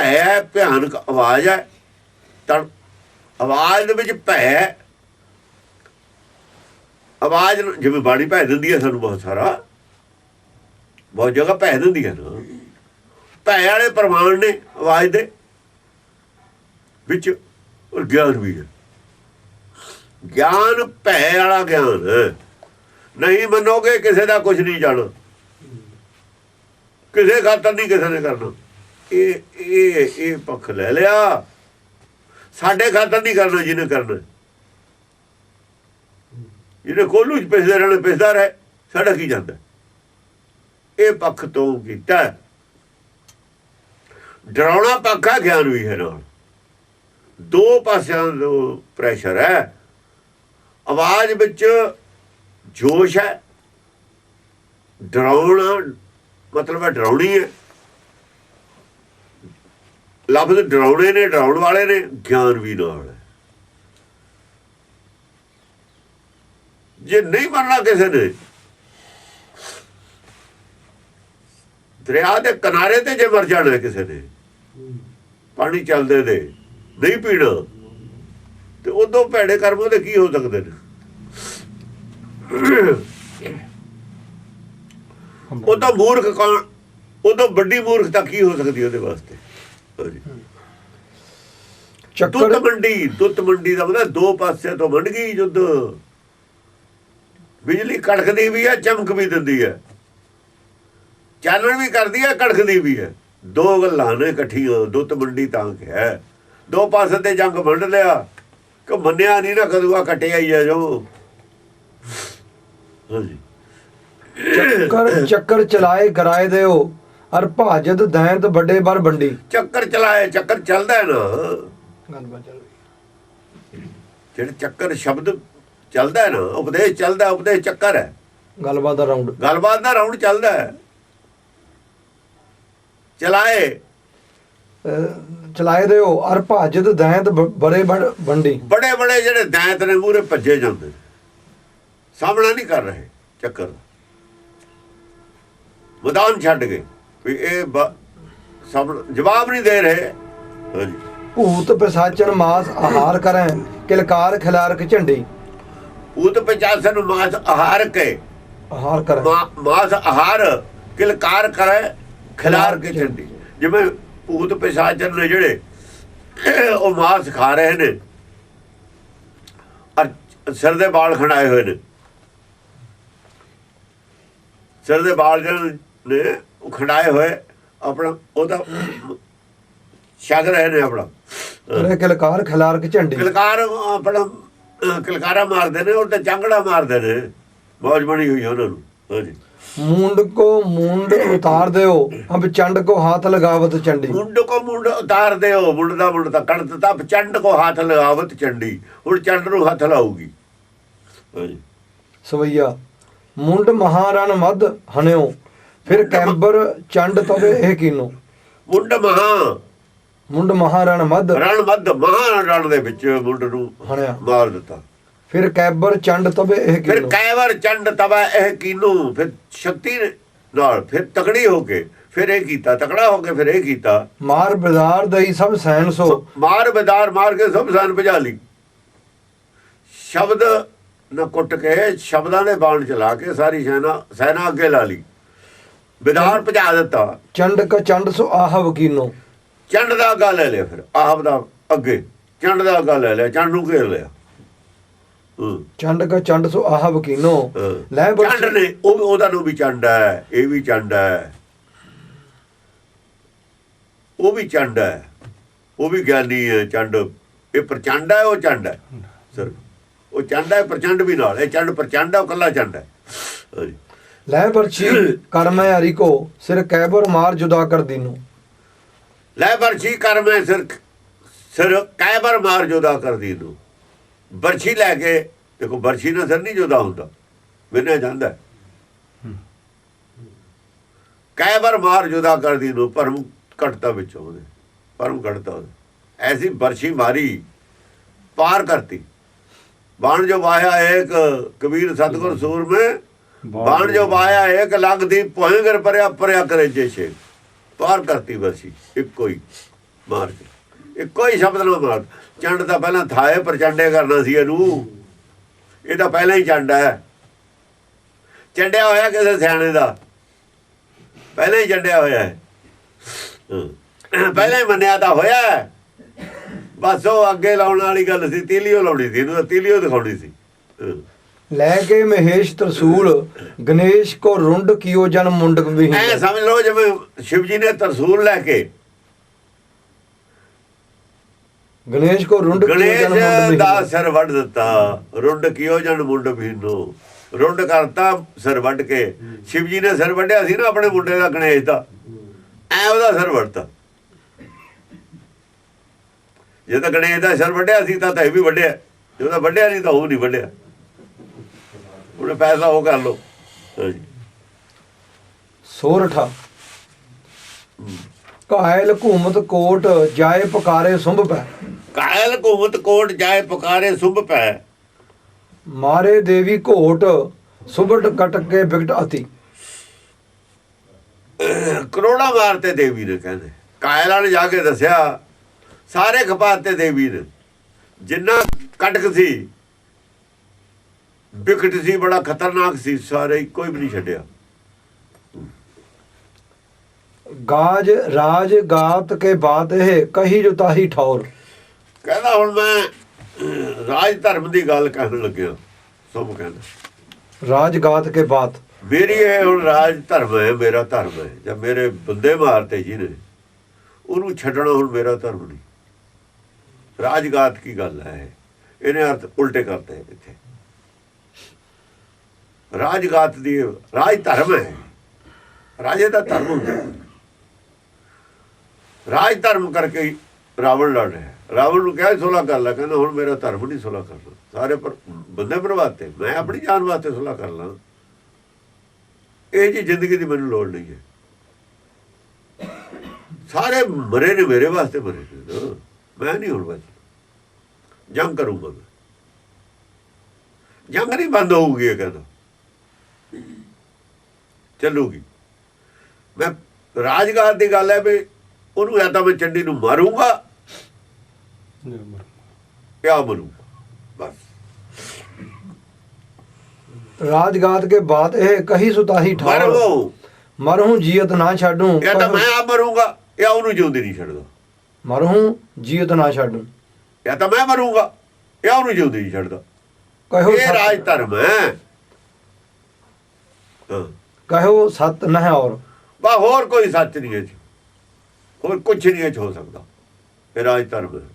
ਭੈ ਭਿਆਨਕ ਆਵਾਜ਼ ਹੈ। ਤੜ ਆਵਾਜ਼ ਦੇ ਵਿੱਚ ਭੈ। ਆਵਾਜ਼ ਜਿਵੇਂ ਬਾਣੀ ਭੈ ਦਿੰਦੀ ਹੈ ਸਾਨੂੰ ਬਹੁਤ ਸਾਰਾ। ਬਹੁਤ ਜਗ੍ਹਾ ਭੈ ਦਿੰਦੀ ਹੈ ਨਾ ਭੈ ਵਾਲੇ ਪ੍ਰਮਾਣ ਨੇ ਆਵਾਜ਼ ਦੇ ਵਿੱਚ ਔਰ ਗਿਆਨ ਵੀ ਹੈ। ਗਿਆਨ ਭੈ ਵਾਲਾ ਗਿਆਨ। ਨਹੀਂ ਮੰਨੋਗੇ ਕਿਸੇ ਦਾ ਕੁਝ ਨਹੀਂ ਜਾਣਾ। ਕਿਸੇ ਖਾਤਰ ਨਹੀਂ ਕਿਸੇ ਨੇ ਕਰਨਾ। ਇਹ ਇਹ ਇਹ ਪੱਖ ਲੈ ਲਿਆ। ਸਾਡੇ ਖਾਤਰ ਨਹੀਂ ਕਰਨਾ ਜਿਹਨੇ ਕਰਨਾ। ਜਿਹਨੇ ਕੋਲੂ ਚ ਪੈਸੇ ਰਹਿਣੇ ਪੈਸਾ ਰਹੇ, ਸਾਡਾ ਕੀ ਜਾਂਦਾ? ਇਹ ਪੱਖ ਤੋਂ ਕੀਤਾ ਡਰਾਉਣਾ ਪੱਖ ਹੈ ਗਿਆਨ ਵੀ ਹੈ ਨਾਲ। ਦੋ ਪਾਸਿਆਂ ਤੋਂ ਪ੍ਰੈਸ਼ਰ ਹੈ। ਆਵਾਜ਼ ਵਿੱਚ ਜੋਸ਼ ਹੈ। ਡਰਾਉਣਾ ਮਤਲਬ ਹੈ ਡਰਾਉਣੀ ਹੈ। ਲਫ਼ਜ਼ ਡਰਾਉਣੇ ਨੇ, ਡਰਾਉਣ ਵਾਲੇ ਨੇ, ਗਿਆਨ ਵੀ ਨਾਲ ਜੇ ਨਹੀਂ ਮੰਨਣਾ ਕਿਸੇ ਨੇ, ਦਰਿਆ ਦੇ ਕਿਨਾਰੇ ਤੇ ਜੇ ਮਰ ਜਾਣਾ ਕਿਸੇ ਨੇ, ਪਾਣੀ ਚੱਲਦੇ ਨੇ, ਨਹੀਂ ਪੀਣਾ, ਤੇ ਉਦੋਂ ਭੈੜੇ ਕਰਮ ਉਹਦੇ ਕੀ ਹੋ ਸਕਦੇ ਨੇ? ਉਦੋਂ ਮੂਰਖ ਕੌਣ, ਉਦੋਂ ਵੱਡੀ ਮੂਰਖਤਾ ਕੀ ਹੋ ਸਕਦੀ ਉਹਦੇ ਵਾਸਤੇ? ਚੱਕਰ ਮੰਡੀ ਦੁੱਤ ਮੰਡੀ ਦਾ ਮਤਲਬ ਦੋ ਪਾਸੇ ਤੋਂ ਵੰਡ ਗਈ ਜੁੱਧ ਬਿਜਲੀ ਕੜਕਦੀ ਵੀ ਹੈ ਚਮਕ ਵੀ ਦਿੰਦੀ ਹੈ। ਚਾਨਣ ਵੀ ਕਰਦੀ ਹੈ ਕੜਕਦੀ ਵੀ ਹੈ। ਦੋ ਗੱਲਾਂ ਨੇ ਇਕੱਠੀਆਂ ਦੁੱਤ ਮੰਡੀ ਤਾਂ ਕਿ ਹੈ ਦੋ ਪਾਸੇ ਤੇ ਜੰਗ ਵੰਡ ਲਿਆ। ਕਿ ਮੰਨਿਆ ਨਹੀਂ ਨਾ ਕਦੂਆ ਕਟਿਆ ਹੀ ਆ ਜੋ। ਹਾਂਜੀ। ਚੱਕਰ ਚੱਕਰ ਚਲਾਏ ਕਰਾਏ ਦਿਓ। ਅਰ ਭਾਜਤ ਦੈਂਤ ਵੱਡੇ ਬਰ ਬੰਡੀ ਚੱਕਰ ਚਲਾਏ ਚੱਕਰ ਚੱਲਦਾ ਹੈ ਨਾ। ਗੱਲਬਾਤ ਚੱਲ ਰਹੀ ਜਿਹੜੇ ਚੱਕਰ ਸ਼ਬਦ ਚੱਲਦਾ ਹੈ ਨਾ ਉਪਦੇਸ਼ ਚੱਲਦਾ ਉਪਦੇਸ਼ ਚੱਕਰ ਹੈ। ਗੱਲਬਾਤ ਦਾ ਰਾਉਂਡ ਗੱਲਬਾਤ ਦਾ ਰਾਉਂਡ ਚੱਲਦਾ ਹੈ। ਚਲਾਏ। ਚਲਾਏ ਦਿਓ। ਅਰ ਭਾਜਤ ਦੈਂਤ ਬੜੇ ਬੜ ਬੰਡੀ ਬੜੇ ਬੜੇ ਜਿਹੜੇ ਦੈਂਤ ਨੇ ਮੂਰੇ ਭੱਜੇ ਜਾਂਦੇ। ਸਾਹਮਣਾ ਨਹੀਂ ਕਰ ਰਹੇ ਚੱਕਰ। ਮੈਦਾਨ ਛੱਡ ਗਏ। ਵੀ ਇਹ ਸਾਹਮਣਾ ਜਵਾਬ ਨਹੀਂ ਦੇ ਰਹੇ। ਹਾਂਜੀ। ਭੂਤ ਪਿਸਾਚਨ ਮਾਸ ਆਹਾਰ ਕਰੈ ਕਿਲਕਾਰ ਖਿਲਾਰਕ ਝੰਡੀ। ਭੂਤ ਪਚਾਸਨ ਮਾਸ ਆਹਾਰ ਕੇ। ਆਹਾਰ ਕਰੈ। ਮਾਸ ਆਹਾਰ ਕਿਲਕਾਰ ਕਰੇ ਖਿਲਾਰ ਕੇ ਛੱਡੀ ਜਿਵੇਂ ਭੂਤ ਪਿਸ਼ਾਚਰ ਨੇ ਜਿਹੜੇ ਉਹ ਮਾਸ ਖਾ ਰਹੇ ਨੇ। ਔਰ ਸਿਰ ਦੇ ਵਾਲ ਖਣਾਏ ਹੋਏ ਨੇ। ਸਿਰ ਦੇ ਵਾਲ ਜਿਹੜੇ ਨੇ ਖਣਾਏ ਹੋਏ ਆਪਣਾ ਉਹਦਾ ਛਕ ਰਹੇ ਨੇ ਆਪਣਾ। ਕਰੇ ਕਿਲਕਾਰ ਖਿਲਾਰਕ ਝੰਡੀ। ਕਿਲਕਾਰ ਆਪਣਾ ਕਿਲਕਾਰਾ ਮਾਰਦੇ ਨੇ ਉਹ ਤੇ ਚਾਂਗੜਾ ਮਾਰਦੇ ਨੇ। ਮੌਜ ਬਣੀ ਹੋਈ ਉਹਨਾਂ ਨੂੰ। ਹਾਂਜੀ। ਮੂੰਡ ਕੋ ਮੂੰਡ ਉਤਾਰ ਦਿਓ ਅਬ ਚੰਡ ਕੋ ਹਾਥ ਲਗਾਵਤ ਚੰਡੀ। ਮੁੰਡ ਕੋ ਮੁੰਡ ਉਤਾਰ ਦਿਓ ਮੁੰਡ ਦਾ ਮੁੰਡ ਤਾਂ ਕੱਢ ਦਿੱਤਾ ਚੰਡ ਕੋ ਹੱਥ ਲਗਾਵਤ ਚੰਡੀ ਹੁਣ ਚੰਡ ਨੂੰ ਹੱਥ ਲਾਊਗੀ। ਹਾਂਜੀ। ਸਵਈਆ ਮੁੰਡ ਮਹਾਰਣ ਮਦ ਹਨਿਓ ਫਿਰ ਕੈਂਬਰ ਚੰਡ ਤਵੇ ਇਹ ਕੀਨੋ? ਮੁੰਡ ਮਹਾ। ਮੁੰਡ ਮਹਾਰਣ ਮਦ ਰਣ ਮੱਧ ਮਹਾ ਰਣ ਦੇ ਵਿੱਚ ਮੁੰਡ ਨੂੰ ਹਣਿਆ। ਮਾਰ ਦਿੱਤਾ। ਫਿਰ ਕੈਂਬਰ ਚੰਡ ਤਵੇ ਇਹ ਫਿਰ ਕੀਨੋ ਕੈਵਰ ਚੰਡ ਤਵਾ ਇਹ ਕੀਨੂ? ਫਿਰ ਸ਼ਕਤੀ ਨਾਲ ਫਿਰ ਤਕੜੀ ਹੋ ਕੇ ਫਿਰ ਇਹ ਕੀਤਾ ਤਕੜਾ ਹੋ ਕੇ ਫਿਰ ਇਹ ਕੀਤਾ। ਮਾਰ ਬਜ਼ਾਰ ਦਈ ਸਭ ਸੈਨ ਸੋ। ਮਾਰ ਬਦਾਰ ਮਾਰ ਕੇ ਸਭ ਸਾਨ ਭਜਾ ਲਈ। ਸ਼ਬਦ ਨਾ ਕੁੱਟ ਕੇ ਸ਼ਬਦਾਂ ਦੇ ਬਾਣ ਚਲਾ ਕੇ ਸਾਰੀ ਸੈਨਾ ਸੈਨਾ ਅੱਗੇ ਲਾ ਲਈ। ਬਿਦਾਰ ਭਜਾ ਦਿੱਤਾ। ਚੰਡ ਕ ਚੰਡ ਸੋ ਆਹਵ ਕੀਨੋ। ਚੰਡ ਦਾ ਅੱਗਾ ਲੈ ਲਿਆ ਫਿਰ ਆਪ ਦਾ ਅੱਗੇ। ਚੰਡ ਦਾ ਅੱਗਾ ਲੈ ਲਿਆ ਚੰਡ ਨੂੰ ਘੇਰ ਲਿਆ। ਹੂੰ। ਚੰਡ ਕ ਚੰਡ ਸੋ ਆਹਵ ਕੀਨੋ। ਲੈ ਚੰਡ ਨੇ ਉਹ ਉਹਦਾ ਨੂੰ ਵੀ ਚੰਡ ਹੈ ਇਹ ਵੀ ਚੰਡ ਹੈ। ਉਹ ਵੀ ਚੰਡ ਹੈ। ਉਹ ਵੀ ਗਿਆਨੀ ਹੈ ਚੰਡ। ਇਹ ਪ੍ਰਚੰਡ ਹੈ ਉਹ ਚੰਡ ਹੈ। ਸਰ ਉਹ ਚੰਡ ਹੈ ਪ੍ਰਚੰਡ ਵੀ ਨਾਲ। ਇਹ ਚੰਡ ਪ੍ਰਚੰਡ ਹੈ ਉਹ ਕੱਲਾ ਚੰਡ ਹੈ। ਹਾਂਜੀ। ਲੈ ਬਰਛੀ ਕਰਮੈ ਹਰੀ ਕੋ ਸਿਰ ਕੈਬਰ ਮਾਰ ਜੁਦਾ ਕਰ ਦੀਨੋ। ਲੈ ਬਰਛੀ ਕਰ ਮੈਂ ਸਿਰ ਸਿਰ ਕੈਬਰ ਮਾਰ ਜੁਦਾ ਕਰ ਦੀ ਨੂੰ ਬਰਛੀ ਲੈ ਕੇ ਦੇਖੋ ਬਰਛੀ ਨਾਲ ਸਿਰ ਨਹੀਂ ਜੁਦਾ ਹੁੰਦਾ। ਮੈਨੇ ਜਾਂਦਾ। ਕੈਬਰ ਮਾਰ ਜੁਦਾ ਕਰ ਦੀ ਨੂੰ ਪਰਮ ਘਟਤਾ ਵਿੱਚ ਉਹਦੇ ਪਰਮ ਘਟਤਾ ਉਹਦੇ। ਐਸੀ ਬਰਛੀ ਮਾਰੀ ਪਾਰ ਕਰਤੀ। ਬਾਣ ਜੋ ਵਾਇਆ ਏਕ ਕਬੀਰ ਸਤਗੁਰ ਸੂਰ ਮੇ ਬਾਣ ਜੋ ਵਾਇਆ ਏਕ ਲਗ ਦੀ ਭੋਇੰਗਰ ਪਰਿਆ ਪਰਿਆ ਕਰੇ ਜੇਸ਼ੇ। ਪਾਰ ਕਰਤੀ ਬਰਛੀ ਇੱਕੋ ਹੀ ਮਾਰ ਇੱਕੋ ਹੀ ਸ਼ਬਦ ਨਾਲ ਮਾਰ ਚੰਡ ਤਾਂ ਪਹਿਲਾਂ ਥਾਏ ਪ੍ਰਚੰਡੇ ਕਰਨਾ ਸੀ ਇਹਨੂੰ। ਇਹ ਤਾਂ ਪਹਿਲਾਂ ਹੀ ਚੰਡ ਹੈ। ਚੰਡਿਆ ਹੋਇਆ ਕਿਸੇ ਸਿਆਣੇ ਦਾ। ਪਹਿਲਾਂ ਹੀ ਚੰਡਿਆ ਹੋਇਆ ਹੈ। ਪਹਿਲਾਂ ਹੀ ਮੰਨਿਆ ਤਾਂ ਹੋਇਆ ਹੈ। ਬਸ ਉਹ ਅੱਗੇ ਲਾਉਣ ਵਾਲੀ ਗੱਲ ਸੀ ਤੀਲੀਓ ਲਾਉਣੀ ਸੀ ਇਹਨੂੰ ਤੀਲੀਓ ਦਿਖਾਉਣੀ ਸੀ। ਲੈ ਕੇ ਮਹੇਸ਼ ਤਰਸੂਲ ਗਣੇਸ਼ ਕੋ ਰੁੰਡ ਕੀਓ ਜਨ ਮੁੰਡਕ ਐ ਵਿਹੀਨ ਸਮਝ ਲਓ ਜਿਵੇਂ ਸ਼ਿਵ ਜੀ ਨੇ ਤਰਸੂਲ ਲੈ ਕੇ। ਗਣੇਸ਼ ਕੋ ਰੁੰਡ ਕੀਓ ਗਣੇਸ਼ ਦਾ ਸਿਰ ਵੱਢ ਦਿੱਤਾ ਰੁੰਡ ਕਿਉ ਜਨ ਮੁੰਡ ਭੀਨੋ ਰੁੰਡ ਕਰਤਾ ਸਿਰ ਵੱਢ ਕੇ। ਸ਼ਿਵ ਜੀ ਨੇ ਸਿਰ ਵੱਢਿਆ ਸੀ ਨਾ ਆਪਣੇ ਮੁੰਡੇ ਦਾ ਗਣੇਸ਼ ਦਾ। ਐ ਉਹਦਾ ਸਿਰ ਵੱਢਤਾ। ਜੇ ਤਾਂ ਗਣੇਸ਼ ਦਾ ਸਿਰ ਵੱਢਿਆ ਸੀ ਤਾਂ ਤਾਂ ਇਹ ਵੀ ਵੱਢਿਆ। ਜੇ ਉਹਦਾ ਵੱਢਿਆ ਨਹੀਂ ਤਾਂ ਉਹ ਨਹੀਂ ਵੱਢਿਆ। ਉਹਨੇ ਪੈਸਾ ਉਹ ਕਰ ਲੋ ਸੋਰਠਾ। ਕਾਇਲ ਘੂਮਤ ਕੋਟ ਜਾਏ ਪਕਾਰੇ ਸੁੰਭ ਪੈ। ਕਾਇਲ ਘੁਮਤ ਕੋਟ ਜਾਏ ਪੁਕਾਰੇ ਸੁਭ ਪੈ। ਮਾਰੇ ਦੇਵੀ ਘੋਟ ਸੁਬਟ ਕਟਕ ਕੇ ਬਿਕਟ ਅਤੀ। ਕਰੋੜਾ ਮਾਰਤੇ ਦੇਵੀ ਨੇ ਕਹਿੰਦੇ। ਕਾਇਲਾਂ ਨੇ ਜਾ ਕੇ ਦੱਸਿਆ ਸਾਰੇ ਖਪਾਤੇ ਦੇਵੀ ਨੇ। ਜਿੰਨਾ ਕਟਕ ਸੀ ਵਿਕਟ ਸੀ ਬੜਾ ਖਤਰਨਾਕ ਸੀ ਸਾਰੇ ਕੋਈ ਵੀ ਨਹੀਂ ਛੱਡਿਆ। ਗਾਜ ਰਾਜ ਗਾਤ ਕੇ ਬਾਤ ਹੈ ਕਹੀ ਜੋ ਤਾਹੀ ਠੌਰ। ਕਹਿੰਦਾ ਹੁਣ ਮੈਂ ਰਾਜ ਧਰਮ ਦੀ ਗੱਲ ਕਰਨ ਲੱਗਿਆ ਸਭ ਕਹਿੰਦਾ। ਰਾਜ ਗਾਤ ਕੇ ਬਾਤ। ਮੇਰੀ ਇਹ ਹੁਣ ਰਾਜ ਧਰਮ ਹੈ ਮੇਰਾ ਧਰਮ ਹੈ ਜਦ ਮੇਰੇ ਬੰਦੇ ਮਾਰਤੇ ਜੀ ਨੇ ਉਹਨੂੰ ਛੱਡਣਾ ਹੁਣ ਮੇਰਾ ਧਰਮ ਨਹੀਂ। ਰਾਜਗਾਤ ਕੀ ਗੱਲ ਹੈ ਇਹਨੇ ਅਰਥ ਉਲਟੇ ਕਰਤੇ ਇੱਥੇ। ਰਾਜਗਾਤ ਦੀ ਰਾਜ ਧਰਮ ਹੈ। ਰਾਜੇ ਦਾ ਧਰਮ ਹੁੰਦਾ ਰਾਜ ਧਰਮ ਕਰਕੇ ਰਾਵਣ ਲੜ ਰਿਹਾ ਰਾਵਣ ਨੂੰ ਕਹਿ ਸੁਲਾ ਕਰ ਲੈ, ਕਹਿੰਦਾ ਹੁਣ ਮੇਰਾ ਧਰਮ ਨਹੀਂ ਸੁਲਾ ਕਰਨਾ ਸਾਰੇ ਪਰ ਬੰਦੇ ਬਰਬਾਤੇ ਮੈਂ ਆਪਣੀ ਜਾਨ ਵਾਸਤੇ ਸੁਲਾ ਕਰ ਲਾਂ। ਇਹ ਜੀ ਜ਼ਿੰਦਗੀ ਦੀ ਮੈਨੂੰ ਲੋੜ ਨਹੀਂ ਹੈ। ਸਾਰੇ ਮਰੇ ਨੇ ਮੇਰੇ ਵਾਸਤੇ ਮਰੇ ਨੇ। ਮੈਂ ਨਹੀਂ ਹੁਣ ਬਚ ਜੰਗ ਕਰੂੰਗਾ ਮੈਂ। ਜੰਗ ਨਹੀਂ ਬੰਦ ਹੋਊਗੀ ਇਹ ਕਹਿੰਦਾ। ਚੱਲੂਗੀ। ਮੈਂ ਰਾਜਗਾਰ ਦੀ ਗੱਲ ਹੈ ਵੀ ਉਹਨੂੰ ਤਾਂ ਮੈਂ ਚੰਡੀ ਨੂੰ ਮਾਰੂੰਗਾ ਕਿਆ ਮਰੂੰਗਾ। ਬਸ। ਰਾਜ ਗਾਤ ਕੇ ਬਾਤ ਇਹ ਕਹੀ ਸੋ ਤਾਹੀ ਠੌਰ ਮਰੋ ਮਰਹੂੰ ਜੀਅਤ ਨਾ ਛਾਡੂ। ਜਾਂ ਤਾਂ ਮੈਂ ਆ ਮਰੂੰਗਾ ਜਾਂ ਉਹਨੂੰ ਜਿਉਂਦੀ ਨਹੀਂ ਛੱਡਦਾ। ਮਰਹੂੰ ਜੀਅਤ ਨਾ ਛਾਡੂ। ਜਾਂ ਤਾਂ ਮੈਂ ਮਰੂੰਗਾ ਜਾਂ ਉਹਨੂੰ ਜਿਉਂਦੀ ਨਹੀਂ ਛੱਡਦਾ। ਕਹੋ ਇਹ ਰਾਜ ਧਰਮ ਹਾਂ। ਕਹੋ ਸਤ ਨਹਿ ਔਰ। ਬਾ ਹੋਰ ਕੋਈ ਸੱਚ ਨਹੀਂ ਹੈ ਜੀ। ਹੋਰ ਕੁਝ ਨਹੀਂ ਇਹ ਹੋ ਸਕਦਾ। ਇਹ ਰਾਜ ਧਰਮ ਹੈ।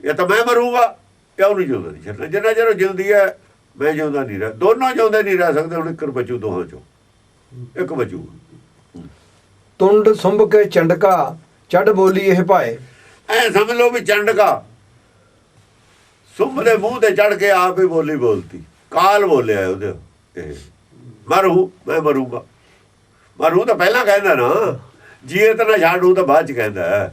ਜਾਂ ਤਾਂ ਮੈਂ ਮਰੂੰਗਾ ਜਾਂ ਉਹਨੂੰ ਜਿਉਂਦਾ ਨਹੀਂ ਛੱਡਣਾ ਜਿੰਨਾ ਚਿਰ ਜਿਉਂਦੀ ਹੈ ਮੈਂ ਜਿਉਂਦਾ ਨਹੀਂ ਰਹਿ ਦੋਨੋਂ ਜਿਉਂਦੇ ਨਹੀਂ ਰਹਿ ਸਕਦੇ ਹੁਣ ਇੱਕ ਬਚੂ ਦੋਹਾਂ ਚੋਂ। ਇੱਕ ਬਚੂ ਤੁੰਡ ਸੁੰਭ ਕੇ ਚੰਡਕਾ ਚੜ ਬੋਲੀ ਇਹ ਭਾਏ। ਐ ਸਮਝ ਲਓ ਵੀ ਚੰਡਕਾ ਸੁੰਭ ਦੇ ਮੂੰਹ ਤੇ ਚੜ ਕੇ ਆਪ ਹੀ ਬੋਲੀ ਬੋਲਤੀ ਕਾਲ ਬੋਲਿਆ ਉਹਦੇ ਇਹ। ਮਰੂ ਮੈਂ ਮਰੂੰਗਾ। ਮਰੂ ਤਾਂ ਪਹਿਲਾਂ ਕਹਿੰਦਾ ਨਾ ਜੀਏ ਤਾਂ ਨਾ ਛਾੜੂ ਤਾਂ ਬਾਅਦ ਚ ਕਹਿੰਦਾ।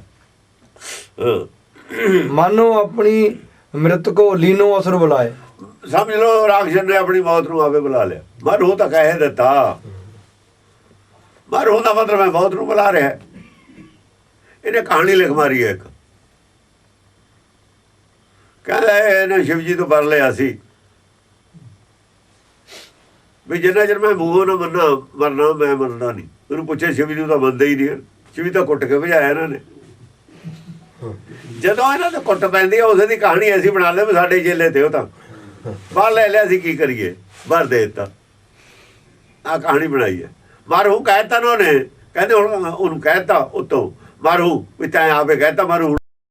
ਮਾਨੋ ਆਪਣੀ ਮ੍ਰਿਤ ਕੋ ਲੀਨੋ ਅਸਰ ਬੁਲਾਏ ਸਮਝ ਲਓ ਰਾਖਸ਼ ਨੇ ਆਪਣੀ ਮੌਤ ਨੂੰ ਆਪੇ ਬੁਲਾ ਲਿਆ। ਮਰੂ ਤਾਂ ਕਹਿ ਦਿੱਤਾ। ਮਰੂ ਦਾ ਮਤਲਬ ਹੈ ਮੌਤ ਨੂੰ ਬੁਲਾ ਰਿਹਾ। ਇਹਨੇ ਕਹਾਣੀ ਲਿਖ ਮਾਰੀ ਹੈ ਇੱਕ। ਕਹਿੰਦਾ ਇਹਨੇ ਸ਼ਿਵ ਜੀ ਤੋਂ ਪਰ ਲਿਆ ਸੀ। ਵੀ ਜਿੰਨਾ ਚਿਰ ਮੈਂ ਮੂੰਹੋਂ ਨਾ ਮੰਨਾ ਮਰਨਾ ਮੈਂ ਮਰਨਾ ਨਹੀਂ। ਉਹਨੂੰ ਪੁੱਛਿਆ, ਸ਼ਿਵ ਨੂੰ ਤਾਂ ਮੰਨਦੇ ਹੀ ਨਹੀਂ ਹਨ। ਤਾਂ ਕੁੱਟ ਕੇ ਭਜਾਇਆ ਇਹਨਾਂ ਨੇ। ਜਦੋਂ ਇਹਨਾਂ ਤੇ ਕੁੱਟ ਪੈਂਦੀ ਆ, ਉਸੇ ਦੀ ਕਹਾਣੀ ਐਸੀ ਬਣਾ ਲੈ ਵੀ ਸਾਡੇ ਜੇਲੇ ਤੇ ਉਹ ਤਾਂ। ਬਾਹਰ ਲੈ ਲਿਆ ਸੀ ਕੀ ਕਰੀਏ? ਬਾਹਰ ਦੇ ਦਿੱਤਾ। ਆ ਕਹਾਣੀ ਬਣਾਈ ਹੈ। ਮਾਰੂ ਕਹਿਤਾ ਨਾ ਉਹਨੇ। ਕਹਿੰਦੇ ਹੁਣ ਉਹਨੂੰ ਕਹਿਤਾ ਉਤੋਂ। ਮਾਰੂ, ਵੀ ਤੈਂ ਆਪੇ ਕਹਿਤਾ ਮਾਰੂ